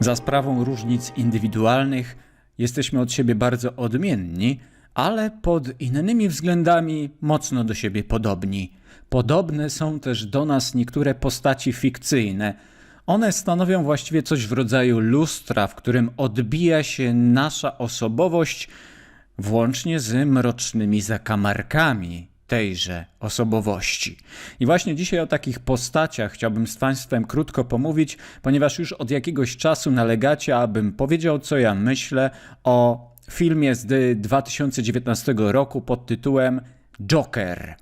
Za sprawą różnic indywidualnych jesteśmy od siebie bardzo odmienni, ale pod innymi względami mocno do siebie podobni. Podobne są też do nas niektóre postaci fikcyjne. One stanowią właściwie coś w rodzaju lustra, w którym odbija się nasza osobowość, włącznie z mrocznymi zakamarkami tejże osobowości. I właśnie dzisiaj o takich postaciach chciałbym z Państwem krótko pomówić, ponieważ już od jakiegoś czasu nalegacie, abym powiedział, co ja myślę o filmie z 2019 roku pod tytułem Joker.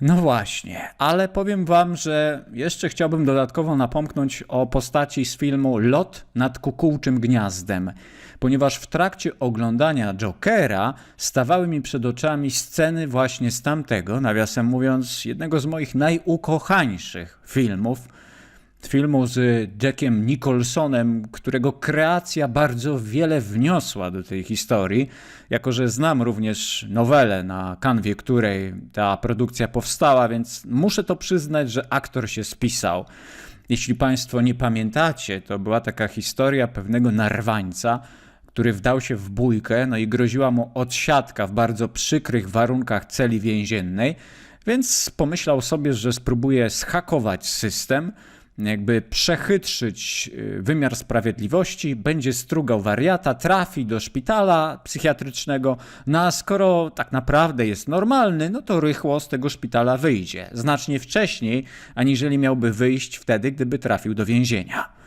No właśnie, ale powiem wam, że jeszcze chciałbym dodatkowo napomknąć o postaci z filmu Lot nad kukułczym gniazdem, ponieważ w trakcie oglądania Jokera stawały mi przed oczami sceny właśnie z tamtego, nawiasem mówiąc, jednego z moich najukochańszych filmów, filmu z Jackiem Nicholsonem, którego kreacja bardzo wiele wniosła do tej historii, jako że znam również nowelę, na kanwie której ta produkcja powstała, więc muszę to przyznać, że aktor się spisał. Jeśli Państwo nie pamiętacie, to była taka historia pewnego narwańca, który wdał się w bójkę, no i groziła mu odsiadka w bardzo przykrych warunkach celi więziennej, więc pomyślał sobie, że spróbuje schakować system, jakby przechytrzyć y, wymiar sprawiedliwości, będzie strugał wariata, trafi do szpitala psychiatrycznego, no a skoro tak naprawdę jest normalny, no to rychło z tego szpitala wyjdzie. Znacznie wcześniej, aniżeli miałby wyjść wtedy, gdyby trafił do więzienia.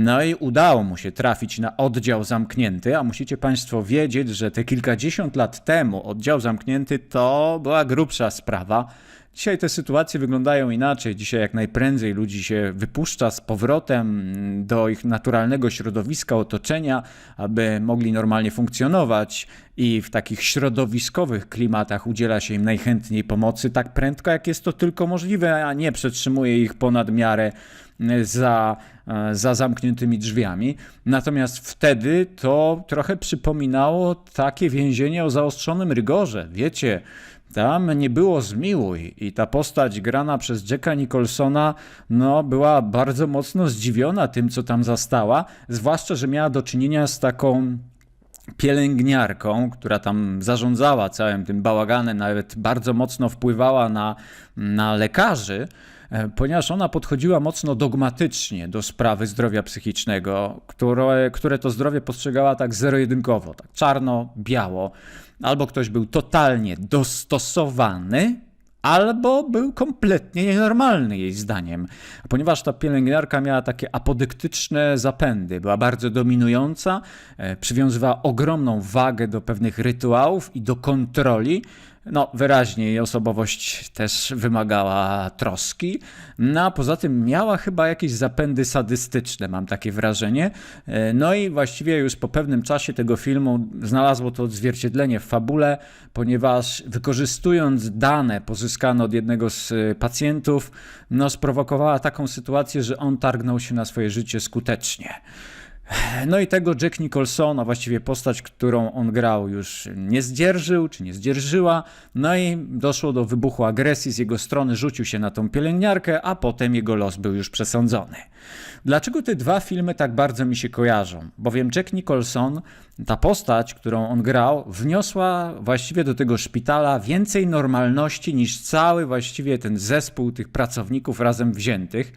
No i udało mu się trafić na oddział zamknięty, a musicie Państwo wiedzieć, że te kilkadziesiąt lat temu oddział zamknięty to była grubsza sprawa. Dzisiaj te sytuacje wyglądają inaczej. Dzisiaj jak najprędzej ludzi się wypuszcza z powrotem do ich naturalnego środowiska, otoczenia, aby mogli normalnie funkcjonować i w takich środowiskowych klimatach udziela się im najchętniej pomocy tak prędko, jak jest to tylko możliwe, a nie przetrzymuje ich ponad miarę za, za zamkniętymi drzwiami. Natomiast wtedy to trochę przypominało takie więzienie o zaostrzonym rygorze. Wiecie, tam nie było zmiłuj i ta postać grana przez Jacka Nicholsona no, była bardzo mocno zdziwiona tym, co tam zastała, zwłaszcza, że miała do czynienia z taką pielęgniarką, która tam zarządzała całym tym bałaganem, nawet bardzo mocno wpływała na, na lekarzy, e, ponieważ ona podchodziła mocno dogmatycznie do sprawy zdrowia psychicznego, które, które to zdrowie postrzegała tak zero-jedynkowo, tak czarno-biało. Albo ktoś był totalnie dostosowany, albo był kompletnie nienormalny jej zdaniem. Ponieważ ta pielęgniarka miała takie apodyktyczne zapędy, była bardzo dominująca, e, przywiązywała ogromną wagę do pewnych rytuałów i do kontroli, no, wyraźnie jej osobowość też wymagała troski. No, a poza tym miała chyba jakieś zapędy sadystyczne, mam takie wrażenie. E, No i właściwie już po pewnym czasie tego filmu znalazło to odzwierciedlenie w fabule, ponieważ wykorzystując dane pozyskane od jednego z e, pacjentów, no, sprowokowała taką sytuację, że on targnął się na swoje życie skutecznie. No i tego Jack Nicholson, a właściwie postać, którą on grał, już nie zdzierżył, czy nie zdzierżyła. No i doszło do wybuchu agresji z jego strony, rzucił się na tą pielęgniarkę, a potem jego los był już przesądzony. Dlaczego te dwa filmy tak bardzo mi się kojarzą? Bowiem Jack Nicholson, ta postać, którą on grał, wniosła właściwie do tego szpitala więcej normalności niż cały właściwie ten zespół tych pracowników razem wziętych.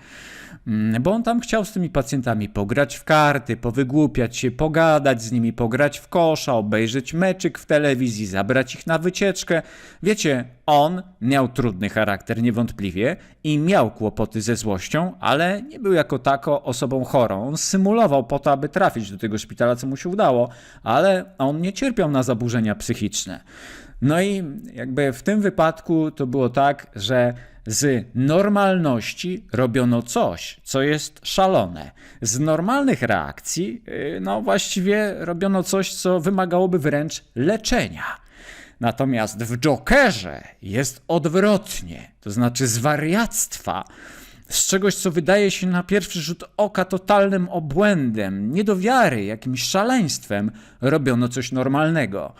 Mm, Bo on tam chciał z tymi pacjentami pograć w karty, powygłupiać się, pogadać z nimi, pograć w kosza, obejrzeć meczyk w telewizji, zabrać ich na wycieczkę. Wiecie, on miał trudny charakter niewątpliwie i miał kłopoty ze złością, ale nie był jako tako osobą chorą. On symulował po to, aby trafić do tego szpitala, co mu się udało, ale on nie cierpiał na zaburzenia psychiczne. No i jakby w tym wypadku to było tak, że z normalności robiono coś, co jest szalone. Z normalnych reakcji, yy, no właściwie robiono coś, co wymagałoby wręcz leczenia. Natomiast w Jokerze jest odwrotnie, to znaczy z wariactwa, z czegoś, co wydaje się na pierwszy rzut oka totalnym obłędem, niedowiary, jakimś szaleństwem, robiono coś normalnego.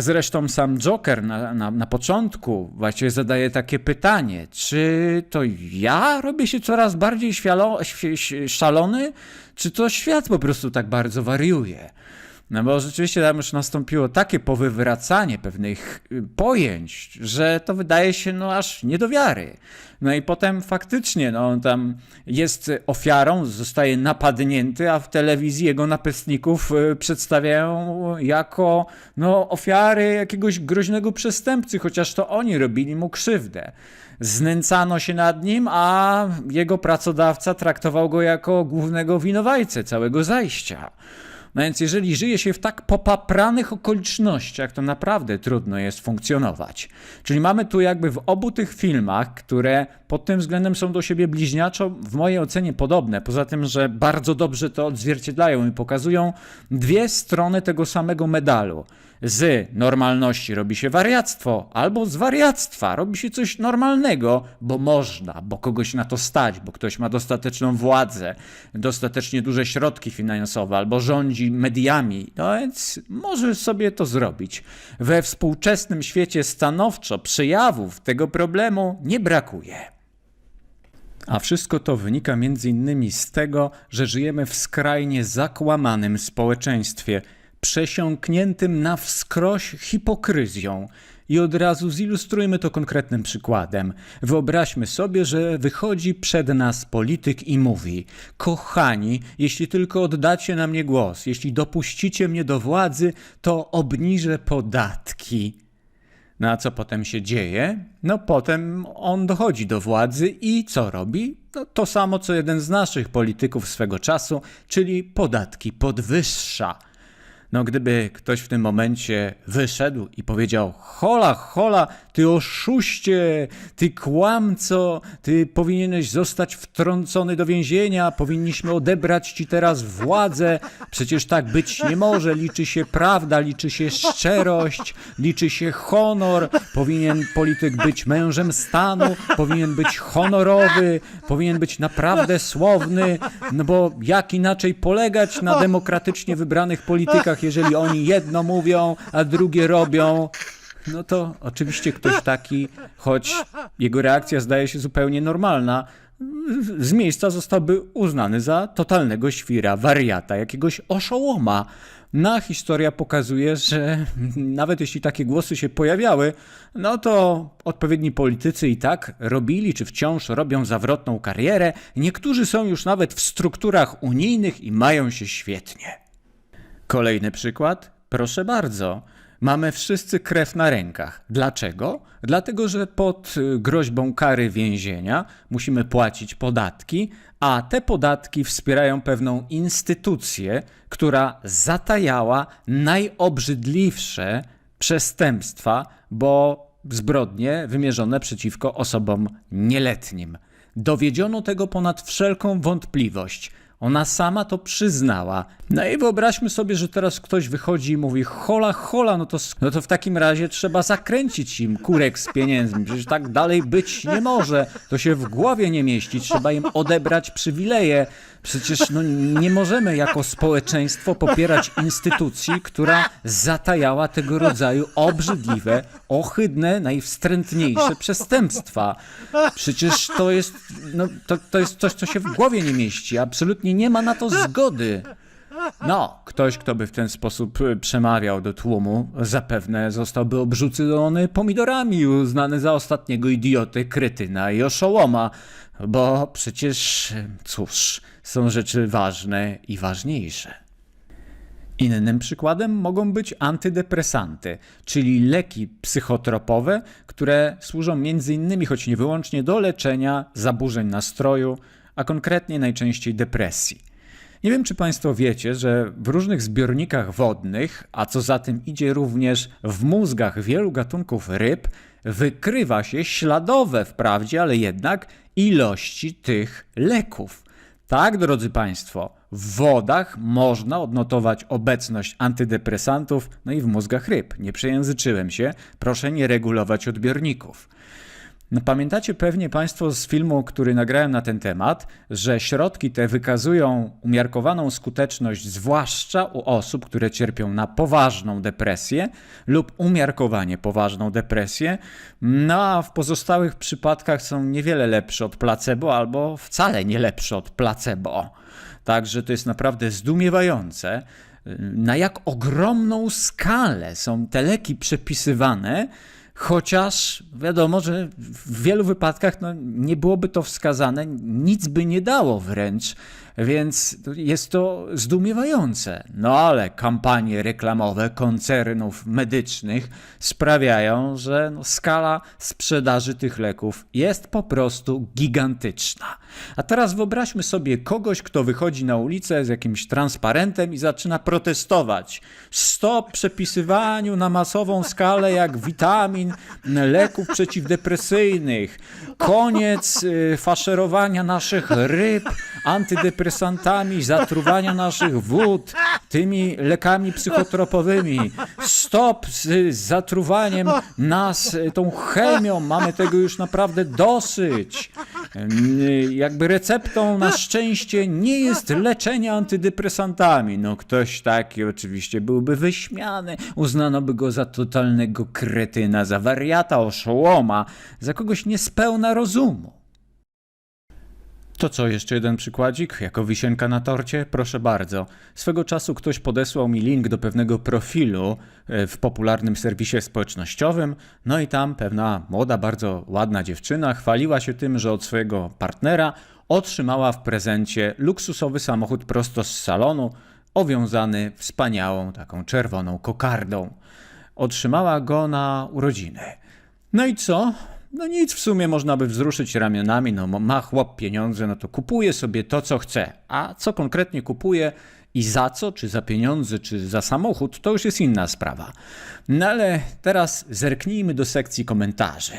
Zresztą sam Joker na, na, na początku właściwie zadaje takie pytanie, czy to ja robię się coraz bardziej świalo, świ- szalony, czy to świat po prostu tak bardzo wariuje? No bo rzeczywiście tam już nastąpiło takie powywracanie pewnych y, pojęć, że to wydaje się no aż nie do wiary. No i potem faktycznie no, on tam jest ofiarą, zostaje napadnięty, a w telewizji jego napastników y, przedstawiają jako no, ofiary jakiegoś groźnego przestępcy, chociaż to oni robili mu krzywdę. Znęcano się nad nim, a jego pracodawca traktował go jako głównego winowajcę całego zajścia. No więc jeżeli żyje się w tak popapranych okolicznościach, to naprawdę trudno jest funkcjonować. Czyli mamy tu jakby w obu tych filmach, które pod tym względem są do siebie bliźniaczo, w mojej ocenie podobne, poza tym, że bardzo dobrze to odzwierciedlają i pokazują dwie strony tego samego medalu. Z normalności robi się wariactwo, albo z wariactwa robi się coś normalnego, bo można, bo kogoś na to stać, bo ktoś ma dostateczną władzę, dostatecznie duże środki finansowe, albo rządzi mediami, no więc może sobie to zrobić. We współczesnym świecie stanowczo przejawów tego problemu nie brakuje. A wszystko to wynika między innymi z tego, że żyjemy w skrajnie zakłamanym społeczeństwie, przesiąkniętym na wskroś hipokryzją. I od razu zilustrujmy to konkretnym przykładem. Wyobraźmy sobie, że wychodzi przed nas polityk i mówi: Kochani, jeśli tylko oddacie na mnie głos, jeśli dopuścicie mnie do władzy, to obniżę podatki. No a co potem się dzieje? No potem on dochodzi do władzy i co robi? No to samo co jeden z naszych polityków swego czasu, czyli podatki podwyższa. No gdyby ktoś w tym momencie wyszedł i powiedział: Hola, hola, ty oszuście, ty kłamco, ty powinieneś zostać wtrącony do więzienia, powinniśmy odebrać ci teraz władzę. Przecież tak być nie może. Liczy się prawda, liczy się szczerość, liczy się honor. Powinien polityk być mężem stanu, powinien być honorowy, powinien być naprawdę słowny, no bo jak inaczej polegać na demokratycznie wybranych politykach, jeżeli oni jedno mówią, a drugie robią. No to oczywiście ktoś taki, choć jego reakcja zdaje się zupełnie normalna, z miejsca zostałby uznany za totalnego świra, wariata, jakiegoś oszołoma. No, a historia pokazuje, że nawet jeśli takie głosy się pojawiały, no to odpowiedni politycy i tak robili, czy wciąż robią zawrotną karierę. Niektórzy są już nawet w strukturach unijnych i mają się świetnie. Kolejny przykład? Proszę bardzo. Mamy wszyscy krew na rękach. Dlaczego? Dlatego, że pod y, groźbą kary więzienia musimy płacić podatki, a te podatki wspierają pewną instytucję, która zatajała najobrzydliwsze przestępstwa, bo zbrodnie wymierzone przeciwko osobom nieletnim. Dowiedziono tego ponad wszelką wątpliwość. Ona sama to przyznała. No i wyobraźmy sobie, że teraz ktoś wychodzi i mówi: hola, hola, no to, no to w takim razie trzeba zakręcić im kurek z pieniędzmi. Przecież tak dalej być nie może. To się w głowie nie mieści. Trzeba im odebrać przywileje. Przecież no, nie możemy jako społeczeństwo popierać instytucji, która zatajała tego rodzaju obrzydliwe, ohydne, najwstrętniejsze przestępstwa. Przecież to jest, no, to, to jest coś, co się w głowie nie mieści. Absolutnie nie ma na to zgody. No, ktoś, kto by w ten sposób y, przemawiał do tłumu, zapewne zostałby obrzucony pomidorami i uznany za ostatniego idioty, kretyna i oszołoma, bo przecież, cóż, są rzeczy ważne i ważniejsze. Innym przykładem mogą być antydepresanty, czyli leki psychotropowe, które służą innymi, choć nie wyłącznie do leczenia zaburzeń nastroju, a konkretnie najczęściej depresji. Nie wiem, czy Państwo wiecie, że w różnych zbiornikach wodnych, a co za tym idzie również w mózgach wielu gatunków ryb, wykrywa się śladowe wprawdzie, ale jednak ilości tych leków. Tak, drodzy Państwo, w wodach można odnotować obecność antydepresantów, no i w mózgach ryb. Nie przejęzyczyłem się, proszę nie regulować odbiorników. No, pamiętacie pewnie Państwo z filmu, który nagrałem na ten temat, że środki te wykazują umiarkowaną skuteczność, zwłaszcza u osób, które cierpią na poważną depresję lub umiarkowanie poważną depresję, no a w pozostałych przypadkach są niewiele lepsze od placebo albo wcale nie lepsze od placebo. Także to jest naprawdę zdumiewające, na jak ogromną skalę są te leki przepisywane, chociaż wiadomo, że w wielu wypadkach no, nie byłoby to wskazane, nic by nie dało wręcz, więc jest to zdumiewające. No ale kampanie reklamowe koncernów medycznych sprawiają, że no, skala sprzedaży tych leków jest po prostu gigantyczna. A teraz wyobraźmy sobie kogoś, kto wychodzi na ulicę z jakimś transparentem i zaczyna protestować. Stop przepisywaniu na masową skalę jak witamin, leków przeciwdepresyjnych. Koniec y, faszerowania naszych ryb antydepresantami, zatruwania naszych wód tymi lekami psychotropowymi. Stop z zatruwaniem nas y, tą chemią. Mamy tego już naprawdę dosyć. Jakby receptą na szczęście nie jest leczenie antydepresantami. No ktoś taki oczywiście byłby wyśmiany, uznano by go za totalnego kretyna, za wariata, oszołoma, za kogoś niespełna rozumu. To co, jeszcze jeden przykładzik, jako wisienka na torcie? Proszę bardzo. Swego czasu ktoś podesłał mi link do pewnego profilu e, w popularnym serwisie społecznościowym, no i tam pewna młoda, bardzo ładna dziewczyna chwaliła się tym, że od swojego partnera otrzymała w prezencie luksusowy samochód prosto z salonu, owiązany wspaniałą taką czerwoną kokardą. Otrzymała go na urodziny. No i co? No nic, w sumie można by wzruszyć ramionami, no ma chłop pieniądze, no to kupuje sobie to, co chce. A co konkretnie kupuje i za co, czy za pieniądze, czy za samochód, to już jest inna sprawa. No ale teraz zerknijmy do sekcji komentarzy.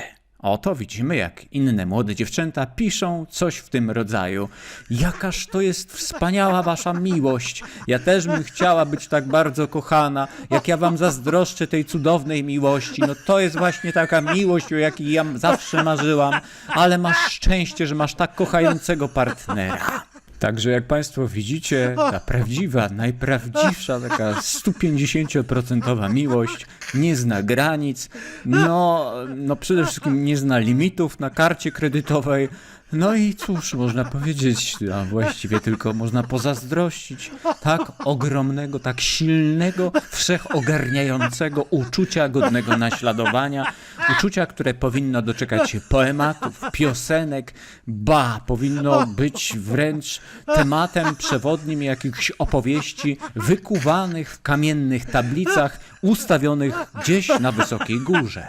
Oto widzimy, jak inne młode dziewczęta piszą coś w tym rodzaju. Jakaż to jest wspaniała wasza miłość. Ja też bym chciała być tak bardzo kochana. Jak ja wam zazdroszczę tej cudownej miłości. No to jest właśnie taka miłość, o jakiej ja zawsze marzyłam. Ale masz szczęście, że masz tak kochającego partnera. Także jak Państwo widzicie, ta prawdziwa, najprawdziwsza, taka 150% miłość nie zna granic, no, no przede wszystkim nie zna limitów na karcie kredytowej. No i cóż, można powiedzieć, a właściwie tylko można pozazdrościć tak ogromnego, tak silnego, wszechogarniającego uczucia godnego naśladowania, uczucia, które powinno doczekać się poematów, piosenek, ba, powinno być wręcz tematem przewodnim jakichś opowieści wykuwanych w kamiennych tablicach ustawionych gdzieś na wysokiej górze.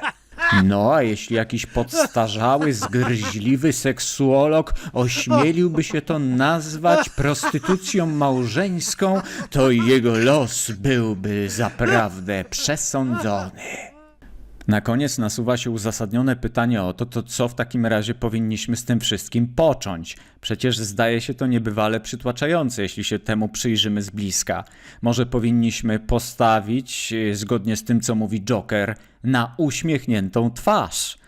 No, a jeśli jakiś podstarzały, zgryźliwy seksuolog ośmieliłby się to nazwać prostytucją małżeńską, to jego los byłby zaprawdę przesądzony. Na koniec nasuwa się uzasadnione pytanie o to, to co w takim razie powinniśmy z tym wszystkim począć. Przecież zdaje się to niebywale przytłaczające, jeśli się temu przyjrzymy z bliska. Może powinniśmy postawić, e, zgodnie z tym co mówi Joker, na uśmiechniętą twarz.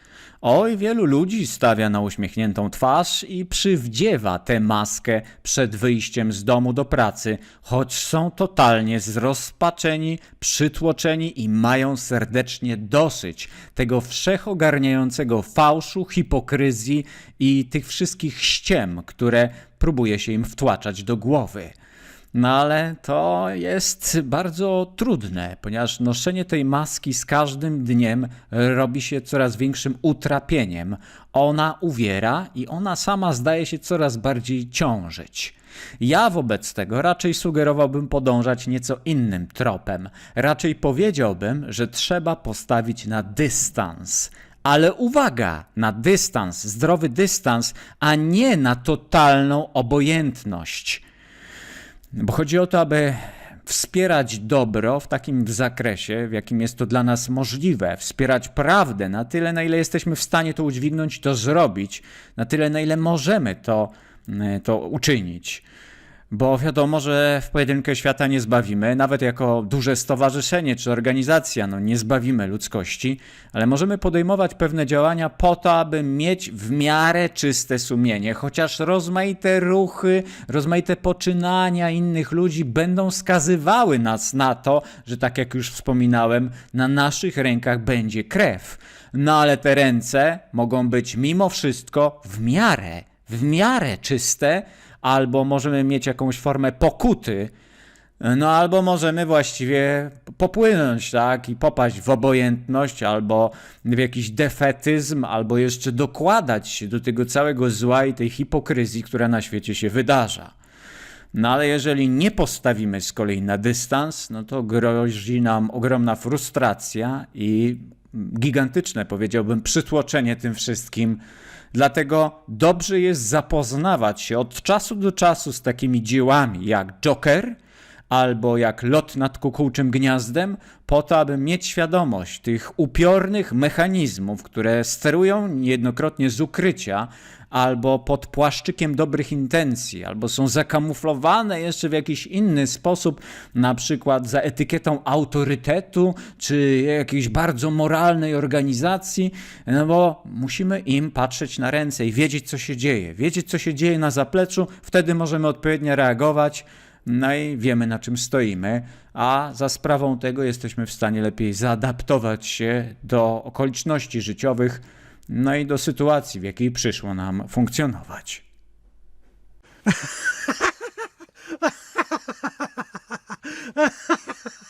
Oj, wielu ludzi stawia na uśmiechniętą twarz i przywdziewa tę maskę przed wyjściem z domu do pracy, choć są totalnie zrozpaczeni, przytłoczeni i mają serdecznie dosyć tego wszechogarniającego fałszu, hipokryzji i tych wszystkich ściem, które próbuje się im wtłaczać do głowy. No ale to jest bardzo trudne, ponieważ noszenie tej maski z każdym dniem robi się coraz większym utrapieniem. Ona uwiera i ona sama zdaje się coraz bardziej ciążyć. Ja wobec tego raczej sugerowałbym podążać nieco innym tropem. Raczej powiedziałbym, że trzeba postawić na dystans. Ale uwaga, na dystans, zdrowy dystans, a nie na totalną obojętność. Bo chodzi o to, aby wspierać dobro w takim zakresie, w jakim jest to dla nas możliwe, wspierać prawdę na tyle, na ile jesteśmy w stanie to udźwignąć, to zrobić, na tyle, na ile możemy to, to uczynić. Bo wiadomo, że w pojedynkę świata nie zbawimy, nawet jako duże stowarzyszenie czy organizacja, no nie zbawimy ludzkości, ale możemy podejmować pewne działania po to, aby mieć w miarę czyste sumienie, chociaż rozmaite ruchy, rozmaite poczynania innych ludzi będą skazywały nas na to, że tak jak już wspominałem, na naszych rękach będzie krew. No ale te ręce mogą być mimo wszystko w miarę, w miarę czyste, albo możemy mieć jakąś formę pokuty, no albo możemy właściwie popłynąć, tak, i popaść w obojętność, albo w jakiś defetyzm, albo jeszcze dokładać się do tego całego zła i tej hipokryzji, która na świecie się wydarza. No ale jeżeli nie postawimy z kolei na dystans, no to grozi nam ogromna frustracja i gigantyczne, powiedziałbym, przytłoczenie tym wszystkim. Dlatego dobrze jest zapoznawać się od czasu do czasu z takimi dziełami jak Joker albo jak Lot nad kukułczym gniazdem, po to, aby mieć świadomość tych upiornych mechanizmów, które sterują niejednokrotnie z ukrycia albo pod płaszczykiem dobrych intencji, albo są zakamuflowane jeszcze w jakiś inny sposób, na przykład za etykietą autorytetu czy jakiejś bardzo moralnej organizacji, no bo musimy im patrzeć na ręce i wiedzieć, co się dzieje, wiedzieć, co się dzieje na zapleczu, wtedy możemy odpowiednio reagować. No i wiemy, na czym stoimy, a za sprawą tego jesteśmy w stanie lepiej zaadaptować się do okoliczności życiowych, no i do sytuacji, w jakiej przyszło nam funkcjonować.